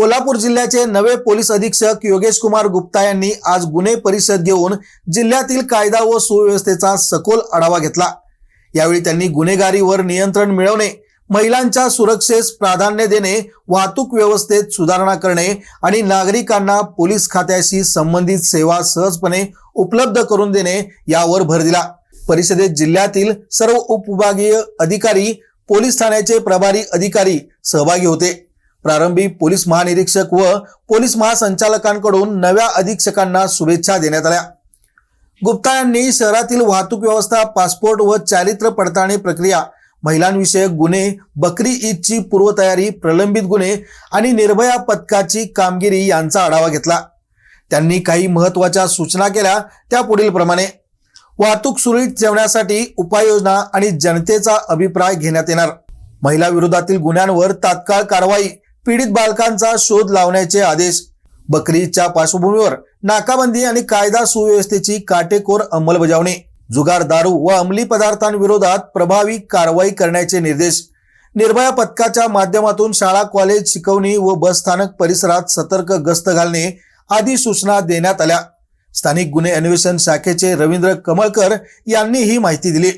कोल्हापूर जिल्ह्याचे नवे पोलीस अधीक्षक योगेश कुमार गुप्ता यांनी आज गुन्हे परिषद घेऊन जिल्ह्यातील कायदा व सुव्यवस्थेचा सखोल आढावा घेतला. यावेळी त्यांनी गुन्हेगारीवर नियंत्रण मिळवणे महिलांच्या सुरक्षेस प्राधान्य देणे वाहतूक व्यवस्थेत सुधारणा करणे आणि नागरिकांना पोलीस खात्याशी संबंधित सेवा सहजपणे उपलब्ध करून देणे यावर भर दिला. परिषदेत जिल्ह्यातील सर्व उपविभागीय अधिकारी पोलीस ठाण्याचे प्रभारी अधिकारी सहभागी होते. प्रारंभी पोलीस महानिरीक्षक व पोलीस महासंचालकांकडून नव्या अधीक्षकांना शुभेच्छा देण्यात आल्या. गुप्ता यांनी शहरातील वाहतूक व्यवस्था पासपोर्ट व चारित्र्य पडताळणी प्रक्रिया महिलांविषयक गुन्हे बकरी ईदची पूर्वतयारी प्रलंबित गुन्हे आणि निर्भया पथकाची कामगिरी यांचा आढावा घेतला. त्यांनी काही महत्त्वाच्या सूचना केल्या त्या पुढील प्रमाणे. वाहतूक सुरळीत ठेवण्यासाठी उपाययोजना आणि जनतेचा अभिप्राय घेण्यात येणार. महिला विरोधातील गुन्ह्यांवर तात्काळ कारवाई पीडित बालकांचा शोध लावण्याचे आदेश. बकरीच्या पार्श्वभूमीवर नाकाबंदी आणि कायदा सुव्यवस्थेची काटेकोर अंमलबजावणी. जुगार दारू व अंमली पदार्थांविरोधात प्रभावी कारवाई करण्याचे निर्देश. निर्भया पथकाच्या माध्यमातून शाळा कॉलेज शिकवणी व बस स्थानक परिसरात सतर्क गस्त घालणे आदी सूचना देण्यात आल्या. स्थानिक गुन्हे अन्वेषण शाखेचे रवींद्र कमळकर यांनी ही माहिती दिली.